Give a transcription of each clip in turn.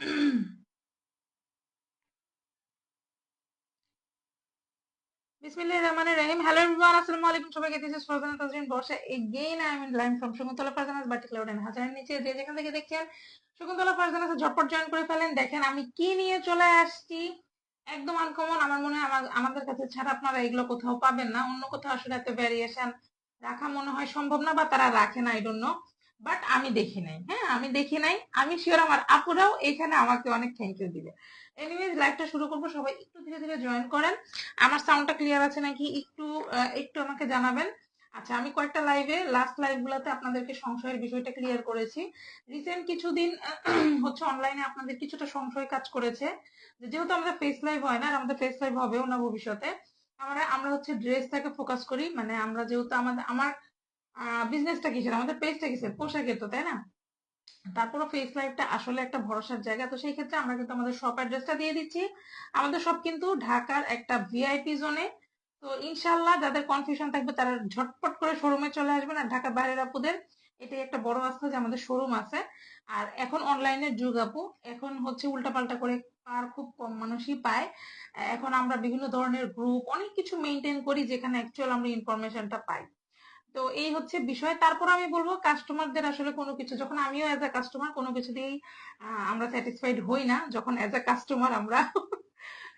Join করে ফেলেন। দেখেন, আমি কি নিয়ে চলে আসছি? একদম আনকমন আমার মনে হয় আমাদের কাছে ছাড়া আপনারা এগুলো কোথাও পাবেন না। অন্য কোথাও আসলে এত ভ্যারিয়েশন রাখা মনে হয় সম্ভব না বা তারা রাখে না এই জন্য বাট আমি দেখি নাই। হ্যাঁ আমি দেখি নাই। আমি শিওর আমার আপুরাও এখানে আমাকে অনেক থ্যাংক ইউ দিবে। এনিওয়েজ লাইভটা শুরু করব। সবাই একটু ধীরে ধীরে জয়েন করেন। আমার সাউন্ডটা ক্লিয়ার আছে নাকি? একটু একটু আমাকে জানাবেন। আচ্ছা আমি কয়েকটা লাইভে লাস্ট লাইভ গুলাতে আপনাদেরকে সংশয়ের বিষয়টা ক্লিয়ার করেছি। রিসেন্ট কিছুদিন, হচ্ছে অনলাইনে আপনাদের কিছুটা সংশয় কাজ করেছে। যেহেতু আমাদের ফেস লাইভ হয় না, আর আমাদের ফেস লাইভ হবেও না ভবিষ্যতে, আমরা আমরা হচ্ছে ড্রেসটাকে ফোকাস করি। মানে আমরা যেহেতু আমাদের, আমার বিজনেসটা কিসের আমাদের পেজটা কিসের পোশাকের তো, তাই না? তারপরও ফেস লাইভটা আসলে একটা ভরসার জায়গা। তো সেই ক্ষেত্রে আমরা কিন্তু আমাদের শপ অ্যাড্রেসটা দিয়ে দিচ্ছি। আমাদের সব কিন্তু ঢাকার একটা ভিআইপি জোনে তো ইনশাল্লাহ যাদের কনফিউশন থাকবে, তারা ঝটপট করে শোরুমে চলে আসবেন। আর ঢাকার বাইরের আপুদের, এটাই একটা বড় আস্থা যে আমাদের শোরুম আছে। আর এখন অনলাইনে যুগ আপু। এখন হচ্ছে উল্টাপাল্টা করে আর খুব কম মানুষই পায়। এখন আমরা বিভিন্ন ধরনের গ্রুপ অনেক কিছু মেনটেন করি যেখানে অ্যাকচুয়াল আমরা ইনফরমেশনটা পাই। তো এই হচ্ছে বিষয়। তারপর আমি বলব কাস্টমারদের আসলে কোনো কিছু, যখন আমিও অ্যাজ আ কাস্টমার কোনো কিছু দিয়েই আমরা স্যাটিসফাইড হই না, যখন অ্যাজ আ কাস্টমার আমরা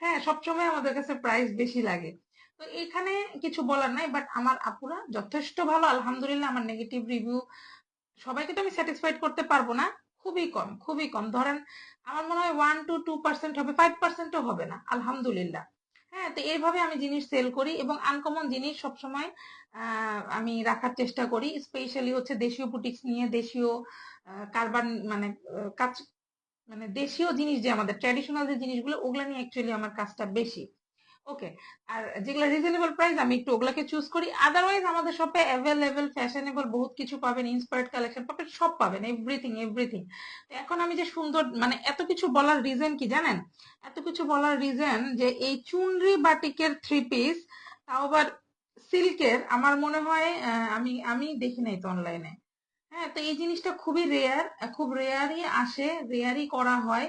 হ্যাঁ সবসময় আমাদের কাছে প্রাইস বেশি লাগে। তো এখানে কিছু বলার নাই বাট আমার আপুরা যথেষ্ট ভালো, আলহামদুলিল্লাহ আমার নেগেটিভ রিভিউ সবাইকে তো আমি স্যাটিসফাইড করতে পারব না, খুবই কম খুবই কম। ধরেন, আমার মনে হয় ওয়ান টু টু পার্সেন্ট হবে ফাইভ পার্সেন্টও হবে না, আলহামদুলিল্লাহ। হ্যাঁ তো এইভাবে আমি জিনিস সেল করি এবং আনকমন জিনিস সবসময় আমি রাখার চেষ্টা করি। স্পেশালি হচ্ছে দেশীয় বুটিক্স নিয়ে, দেশীয় কারবার মানে কাজ মানে দেশীয় জিনিস যে আমাদের ট্র্যাডিশনাল যে জিনিসগুলো, ওগুলো নিয়ে অ্যাকচুয়ালি আমার কাজটা বেশি। ওকে আর যেগুলো রিজনেবল প্রাইস আমি একটু ওগুলাকে চুজ করি। আদারওয়াইজ আমাদের শপে অ্যাভেলেবল ফ্যাশনেবল বহুত কিছু পাবেন ইন্সপায়ার্ড কালেকশন পাবেন সব পাবেন এভরিথিং এভরিথিং এখন আমি যে সুন্দর মানে এত কিছু বলার রিজন কি জানেন? এত কিছু বলার রিজন যে এই চুনরি বাটিকের থ্রি পিস তাও আবার সিল্কের, আমার মনে হয় আমি আমি দেখি নাই তো অনলাইনে হ্যাঁ তো এই জিনিসটা খুবই রেয়ার খুব রেয়ারই আসে রেয়ারই করা হয়।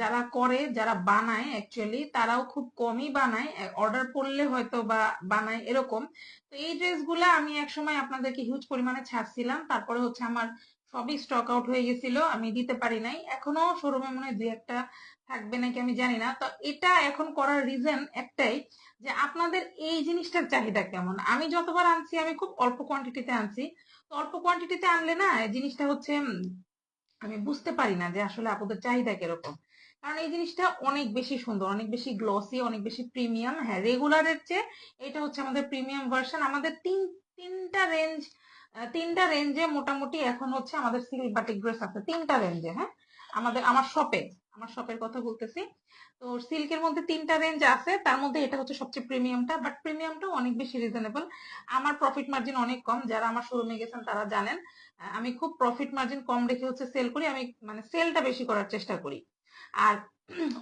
যারা করে, যারা বানায় অ্যাকচুয়ালি তারাও খুব কমই বানায়। অর্ডার পড়লে হয়তো বা বানায় এরকম। তো এই ড্রেসগুলো আমি একসময় আপনাদেরকে হিউজ পরিমাণে ছাড়ছিলাম। তারপরে হচ্ছে আমার সবই স্টক আউট হয়ে গেছিল, আমি দিতে পারি নাই। এখনও শোরুমে মনে হয় দুই একটা থাকবে নাকি আমি জানি না। তো এটা এখন করার রিজন একটাই যে আপনাদের এই জিনিসটার চাহিদা কেমন? আমি যতবার আনছি, আমি খুব অল্প কোয়ান্টিটিতে আনছি। তো অল্প কোয়ান্টিটিতে আনলে না জিনিসটা হচ্ছে আমি বুঝতে পারি না যে আসলে আপনাদের চাহিদা কীরকম। কারণ এই জিনিসটা অনেক বেশি সুন্দর, অনেক বেশি গ্লসি অনেক বেশি প্রিমিয়াম হ্যাঁ রেগুলারের চেয়ে এটা হচ্ছে আমাদের প্রিমিয়াম ভার্সন আমাদের তিন, তিনটা রেঞ্জ তিনটা রেঞ্জে মোটামুটি এখন হচ্ছে আমাদের সিল্ক বাটিক ড্রেস আছে, তিনটা রেঞ্জে হ্যাঁ? আমাদের, আমার শপে আমার শপের কথা বলতেছি। তো সিল্কের মধ্যে তিনটা রেঞ্জ আছে, তার মধ্যে এটা হচ্ছে সবচেয়ে প্রিমিয়ামটা বাট প্রিমিয়ামটা অনেক বেশি রিজনেবল আমার প্রফিট মার্জিন অনেক কম, যারা আমার শোরুমে গেছেন তারা জানেন। আমি খুব প্রফিট মার্জিন কম রেখে হচ্ছে সেল করি, আমি মানে সেলটা বেশি করার চেষ্টা করি। আর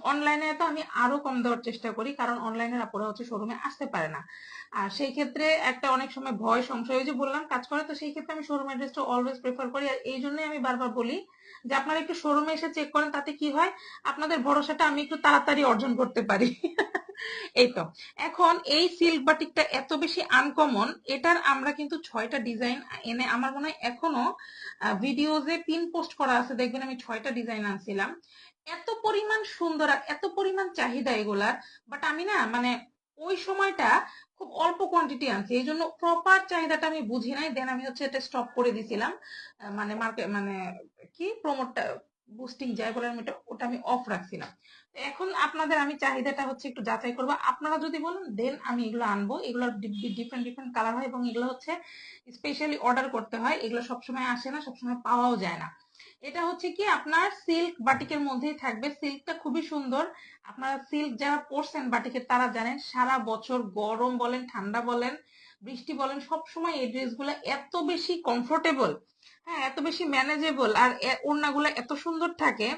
অনলাইনে তো আমি আরও কম দেওয়ার চেষ্টা করি, কারণ অনলাইনের আপুরা হচ্ছে শোরুমে আসতে পারে না। আর সেই ক্ষেত্রে একটা অনেক সময় ভয়, সংশয় যে বললাম, কাজ করে তো সেই ক্ষেত্রে আমি শোরুম অ্যাড্রেসটা অলওয়েজ প্রেফার করি। আর এই জন্যই আমি বারবার বলি যে আপনারা একটু শোরুমে এসে চেক করেন, তাতে কি হয়? আপনাদের ভরসাটা আমি একটু তাড়াতাড়ি অর্জন করতে পারি। এই তো এখন এই সিল্ক বাটিকটা এত বেশি আনকমন এটার আমরা কিন্তু ছয়টা ডিজাইন এনে, আমার মনে হয় এখনও ভিডিওজে পিন পোস্ট করা আছে, দেখবেন আমি ছয়টা ডিজাইন আনছিলাম। এত পরিমাণ সুন্দর আর এত পরিমাণ চাহিদা এগুলার বাট আমি না মানে ওই সময়টা খুব অল্প কোয়ান্টিটি আনছি, এই জন্য প্রপার চাহিদাটা আমি বুঝি নাই দেন আমি হচ্ছে এটা স্টপ করে দিছিলাম। মানে মার্কেট মানে কি? প্রমোটটা বুস্টিং যাই বলে আমি ওটা- আমি অফ রাখছিলাম। এখন আপনাদের আমি চাহিদাটা হচ্ছে একটু যাচাই করব। আপনারা যদি বলেন, দেন আমি এগুলো আনব। এগুলো ডিফারেন্ট ডিফারেন্ট কালার হয় এবং এগুলো হচ্ছে স্পেশালি অর্ডার করতে হয়। এগুলো সবসময় আসে না, সবসময় পাওয়াও যায় না। এটা হচ্ছে কি, আপনার সিল্ক বাটিকের মধ্যেই থাকবে। সিল্কটা খুবই সুন্দর। আপনারা সিল্ক যারা পরছেন বাটিকের তারা জানেন সারা বছর গরম বলেন, ঠান্ডা বলেন বৃষ্টি বলেন সব সময় এই ড্রেসগুলো এত বেশি কমফোর্টেবল হ্যাঁ এত বেশি ম্যানেজেবল আর ওড়নাগুলো এত সুন্দর থাকে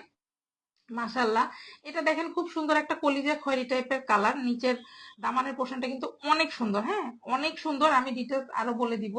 মাশাল্লাহ এটা দেখেন খুব সুন্দর একটা কলিজা খয়েরি টাইপের কালার নিচের দামানের পোর্শনটা কিন্তু অনেক সুন্দর হ্যাঁ অনেক সুন্দর। আমি ডিটেলস আরও বলে দিব।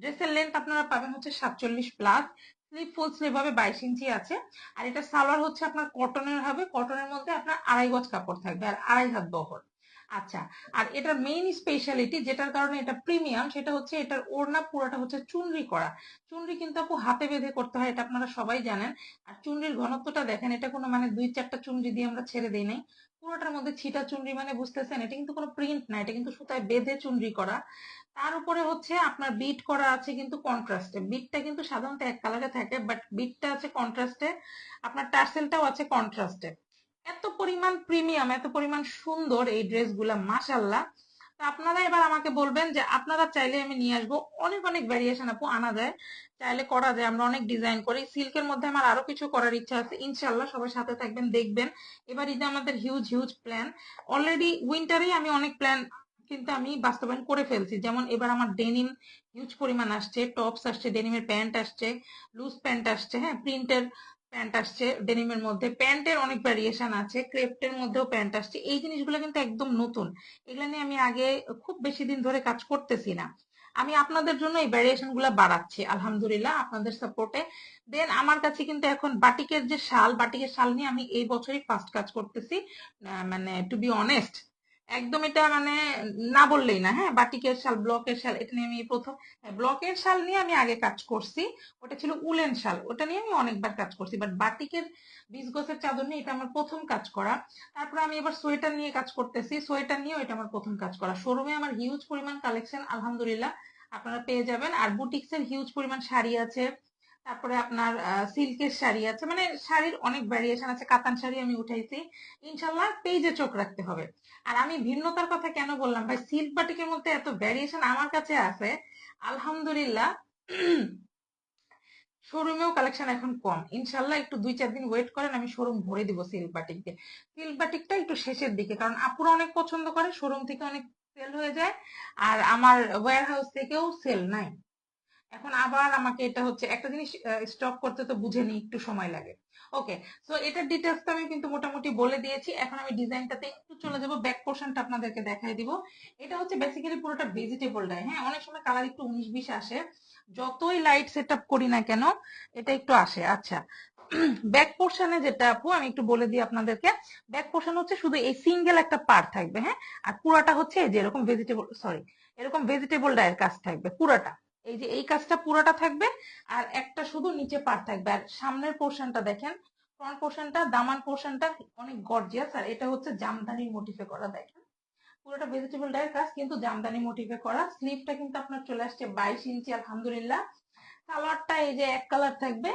ড্রেসের লেন্থ আপনারা পাবেন হচ্ছে সাতচল্লিশ প্লাস স্লিপ ফুল স্লিভ হবে বাইশ ইঞ্চি আছে। আর এটা সালোয়ার হচ্ছে আপনার কটনের হবে কটনের মধ্যে আপনার আড়াই গজ কাপড় থাকবে আর আড়াই হাত বহর। আচ্ছা আর এটার মেইন স্পেশালিটি যেটার কারণে এটা প্রিমিয়াম সেটা হচ্ছে এটার ওড়না পুরোটা হচ্ছে চুনরি করা। চুনরি কিন্তু আপু হাতে বেঁধে করতে হয়, এটা আপনারা সবাই জানেন। আর চুনরির ঘনত্বটা দেখেন, এটা কোনো মানে দুই চারটা চুনরি দিয়ে আমরা ছেড়ে দিই নাই। পুরোটার মধ্যে ছিটা চুনরি মানে বুঝতেছেন, এটা কিন্তু কোনো প্রিন্ট না, এটা কিন্তু সুতায় বেঁধে চুনরি করা। তার উপরে হচ্ছে আপনার বিট করা আছে কিন্তু কন্ট্রাস্টে বিটটা কিন্তু সাধারণত এক কালারে থাকে বাট বিটটা আছে কন্ট্রাস্টে আপনার টার্সেলটাও আছে কন্ট্রাস্টে এত পরিমাণ প্রিমিয়াম এত পরিমাণ সুন্দর এই ড্রেসগুলা মাশাল্লাহ তো আপনারা এবার আমাকে বলবেন যে আপনারা চাইলে আমি নিয়ে আসব। অনেক অনেক ভ্যারিয়েশন আপু আনা যায়। চাইলে করা যায়, আমরা অনেক ডিজাইন করি। সিল্কের মধ্যে আমার আরও কিছু করার ইচ্ছা আছে। ইনশাল্লাহ সবাই সাথে থাকবেন, দেখবেন। এবার ঈদে আমাদের হিউজ হিউজ প্ল্যান অলরেডি উইন্টারেই আমি অনেক প্ল্যান কিন্তু আমি বাস্তবায়ন করে ফেলছি। যেমন এবার আমার ডেনিম হিউজ পরিমাণ আসছে। টপস আসছে ডেনিমের প্যান্ট আসছে লুজ প্যান্ট আসছে হ্যাঁ? প্রিন্টের প্যান্ট আসছে, ডেনিমের মধ্যে। প্যান্টের অনেক ভ্যারিয়েশন আছে ক্রেপ্টের মধ্যেও প্যান্ট আসছে। এই জিনিসগুলো কিন্তু একদম নতুন। এগুলো নিয়ে আমি আগে খুব বেশি দিন ধরে কাজ করতেছি না। আমি আপনাদের জন্য এই ভ্যারিয়েশনগুলা বাড়াচ্ছি, আলহামদুলিল্লাহ, আপনাদের সাপোর্টে দেন আমার কাছে কিন্তু এখন বাটিকের যে শাল, বাটিকের শাল নিয়ে আমি এই বছরই ফার্স্ট কাজ করতেছি। মানে টু বি অনেস্ট একদম এটা মানে না বললেই না হ্যাঁ? বাটিকের শাল, ব্লকের শাল, এটা নিয়ে আমি প্রথম ব্লকের শাল নিয়ে আমি আগে কাজ করছি। ওটা ছিল উলেন শাল, ওটা নিয়ে আমি অনেকবার কাজ করছি। বাট বাটিকের বিশ গছের চাদর নিয়ে এটা আমার প্রথম কাজ করা। তারপরে আমি এবার সোয়েটার নিয়ে কাজ করতেছি। সোয়েটার নিয়েও এটা আমার প্রথম কাজ করা। শোরুমে আমার হিউজ পরিমাণ কালেকশন আলহামদুলিল্লাহ, আপনারা পেয়ে যাবেন। আর বুটিক্সের হিউজ পরিমাণ শাড়ি আছে। তারপরে আপনার সিল্কের শাড়ি আছে মানে শাড়ির অনেক ভ্যারিয়েশন আছে, কাতান শাড়ি আমি উঠাইছি। ইনশাল্লাহ পেজে চোখ রাখতে হবে। আর আমি ভিন্নতার কথা কেন বললাম? ভাই সিল্ক বাটিকের মধ্যে এত ভ্যারিয়েশন আমার কাছে আছে, আলহামদুলিল্লাহ। শোরুমেও কালেকশন এখন কম। ইনশাল্লাহ একটু দুই চার দিন ওয়েট করেন, আমি শোরুম ভরে দিব সিল্ক বাটিক দিয়ে সিল্ক বাটিকটা একটু শেষের দিকে, কারণ আপুরা অনেক পছন্দ করে শোরুম থেকে অনেক সেল হয়ে যায়। আর আমার ওয়্যার হাউস থেকেও সেল নাই। এখন আবার আমাকে এটা হচ্ছে, একটা জিনিস স্টক করতে তো বুঝে নি একটু সময় লাগে। ওকে সো এটার ডিটেলস তো আমি কিন্তু মোটামুটি বলে দিয়েছি। এখন আমি ডিজাইনটাতে একটু চলে যাব ব্যাক পোর্শনটা আপনাদেরকে দেখাই দিব। এটা হচ্ছে বেসিক্যালি পুরোটা ভেজিটেবল ডাই হ্যাঁ? অনেক সময় কালার একটু উনিশ বিশ আসে। যতই লাইট সেট আপ করি না কেন, এটা একটু আসে। আচ্ছা ব্যাক পোর্শনে যেটা আপু, আমি একটু বলে দিই আপনাদেরকে। ব্যাক পোর্শন হচ্ছে শুধু এই সিঙ্গেল একটা পার্ট থাকবে হ্যাঁ? আর পুরাটা হচ্ছে যে এরকম ভেজিটেবল সরি এরকম ভেজিটেবল ডায়ের কাজ থাকবে, পুরাটা। এই যে এই কাজটা পুরোটা থাকবে আর একটা শুধু নিচে পার থাকবে। আর সামনের পোর্শনটা দেখেন ফ্রন্ট পোর্শনটা দামান পোর্শনটা অনেক গর্জিয়াস আর এটা হচ্ছে জামদানি মোটিফে করা, দেখেন। পুরোটা ভেজিটেবল ডায়ের কাজ, কিন্তু জামদানি মোটিফে করা। স্লিভটা কিন্তু আপনার চলে আসছে বাইশ ইঞ্চি, আলহামদুলিল্লাহ। সালোয়ারটা এই যে এক কালার থাকবে,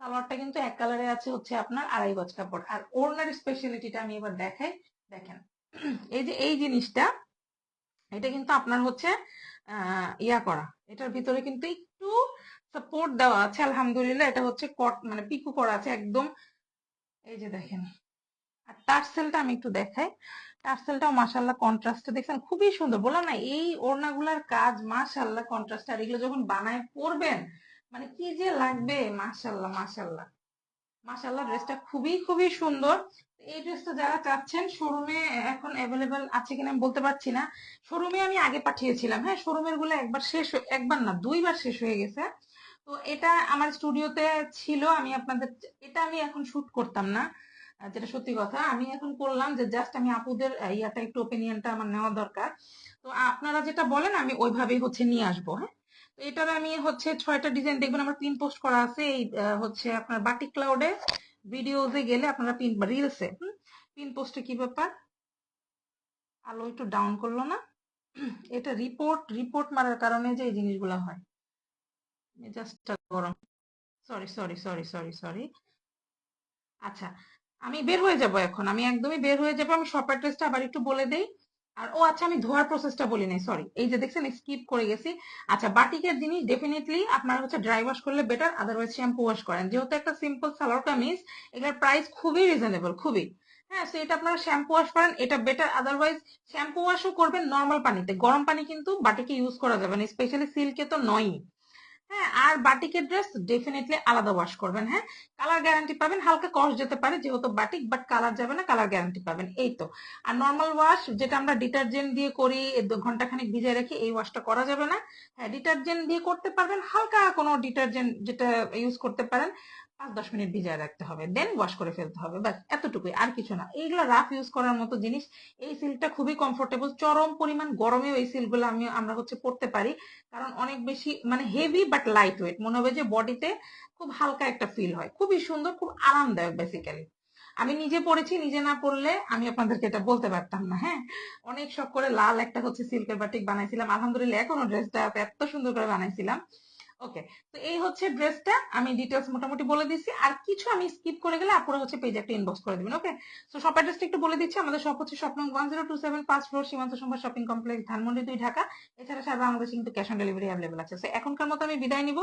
সালোয়ারটা কিন্তু এক কালারে আছে হচ্ছে আপনার আড়াই গজ কাপড়। আর ওড়নার স্পেশালিটিটা আমি এবার দেখাই, দেখেন। এই যে এই জিনিসটা, এটা কিন্তু আপনার হচ্ছে ইয়া করা। এটার ভিতরে কিন্তু একটু সাপোর্ট দেওয়া আছে, আলহামদুলিল্লাহ। এটা হচ্ছে কট মানে পিকু করা আছে একদম। এই যে দেখেন। আর টার্সেলটা আমি একটু দেখাই। টার্সেলটাও মাসাল্লাহ কন্ট্রাস্টে দেখছেন, খুবই সুন্দর। বললাম না, এই ওড়নাগুলার কাজ মাসাল্লাহ কন্ট্রাস্ট আর এগুলো যখন বানায় পরবেন মানে কি যে লাগবে? মাসাল্লাহ মাসাল্লাহ মাসাল্লাহ ড্রেসটা খুবই খুবই সুন্দর। এই ড্রেসটা যারা চাচ্ছেন, শোরুমে এখন অ্যাভেলেবেল আছে কিনা বলতে পারছি না। শোরুমে আমি আগে পাঠিয়েছিলাম হ্যাঁ শোরুমেরগুলো একবার শেষ একবার না, দুইবার শেষ হয়ে গেছে। তো এটা আমার স্টুডিওতে ছিল, আমি আপনাদের, এটা আমি এখন শুট করতাম না যেটা সত্যি কথা। আমি এখন করলাম যে জাস্ট আমি আপুদের একটু ওপিনিয়নটা আমার নেওয়া দরকার। তো আপনারা যেটা বলেন, আমি ওইভাবেই হচ্ছে নিয়ে আসব হ্যাঁ। তো এটার আমি হচ্ছে ছয়টা ডিজাইন দেখবেন, আমার পিন পোস্ট করা আছে। এই হচ্ছে আপনার বাটিক ক্লাউডে ভিডিওতে গেলে আপনারা পিন রিলসে পিন পোস্টে কি ব্যাপার? আলো একটু ডাউন করল না। এটা রিপোর্ট রিপোর্ট মারার কারণে যে এই জিনিসগুলো হয়। গরম। Sorry sorry sorry sorry sorry আচ্ছা আমি বের হয়ে যাব এখন। আমি একদমই বের হয়ে যাব। আমি শপ অ্যাড্রেসটা আবার একটু বলে দেই। আর ও আচ্ছা আমি ধোয়ার প্রসেসটা বলি নাই সরি এই যে দেখছেন স্কিপ করে গেছি। আচ্ছা বাটিকের জিনিস ডেফিনেটলি আপনারা হচ্ছে ড্রাই ওয়াশ করলে বেটার আদারওয়াইজ শ্যাম্পু ওয়াশ করেন। যেহেতু একটা সিম্পল সালোয়ার কামিজ, এটার প্রাইস খুবই রিজনেবল খুবই। হ্যাঁ সো এটা আপনারা শ্যাম্পু ওয়াশ করেন, এটা বেটার আদারওয়াইজ শ্যাম্পু ওয়াশও করবেন নর্মাল পানিতে। গরম পানি কিন্তু বাটিকে ইউজ করা যাবে না স্পেশালি সিল্কে তো নয়ই। হ্যাঁ আর বাটিকের ড্রেস ডেফিনেটলি আলাদা ওয়াশ করবেন হ্যাঁ? কালার গ্যারান্টি পাবেন, হালকা কস্ট যেতে পারে যেহেতু বাটিক বাট কালার যাবে না কালার গ্যারান্টি পাবেন, এই তো। আর নর্মাল ওয়াশ যেটা আমরা ডিটারজেন্ট দিয়ে করি ঘণ্টা খানিক ভিজায় রাখি এই ওয়াশটা করা যাবে না। হ্যাঁ ডিটারজেন্ট দিয়ে করতে পারবেন, হালকা কোনো ডিটারজেন্ট যেটা ইউজ করতে পারেন। পাঁচ, দশ মিনিট ভিজিয়ে রাখতে হবে দেন ওয়াশ করে ফেলতে হবে, ব্যাস, এতটুকুই, আর কিছু না। এইগুলো রাফ ইউজ করার মতো জিনিস, এই সিল্কটা খুবই কমফোর্টেবল চরম পরিমাণ গরমেও এই সিল্কগুলো আমি, আমরা হচ্ছে পড়তে পারি, কারণ অনেক বেশি মানে হেভি বাট লাইট ওয়েট মনে হবে যে বডিতে খুব হালকা একটা ফিল হয়। খুবই সুন্দর, খুব আরামদায়ক বেসিক্যালি আমি নিজে পড়েছি নিজে না পড়লে আমি আপনাদেরকে এটা বলতে পারতাম না হ্যাঁ? অনেক শখ করে লাল একটা হচ্ছে সিল্কের বাটিক বানাইছিলাম। আলহামদুলিল্লাহ, এখনও ড্রেসটা এত সুন্দর করে বানাইছিলাম। ওকে তো এই হচ্ছে ড্রেসটা, আমি ডিটেলস মোটামুটি বলে দিচ্ছি আর কিছু আমি স্কিপ করে গেলে আপনারা হচ্ছে পেজে একটা ইনবক্স করে দিবেন ওকে তো শপ অ্যাড্রেসটা একটু বলে দিচ্ছি, আমাদের শপ হচ্ছে shop one zero two seven পাঁচ ফ্লোর সীমান্ত সম্ভার শপিং কমপ্লেক্স ধানমন্ডি দুই ঢাকা। এছাড়া সারা বাংলাদেশে কিন্তু ক্যাশ অন ডেলিভারি অ্যাভেলেবল আছে। তো এখনকার মতো আমি বিদায় নিব।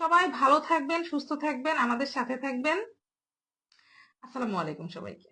সবাই ভালো থাকবেন, সুস্থ থাকবেন, আমাদের সাথে থাকবেন। আসসালামু আলাইকুম সবাইকে।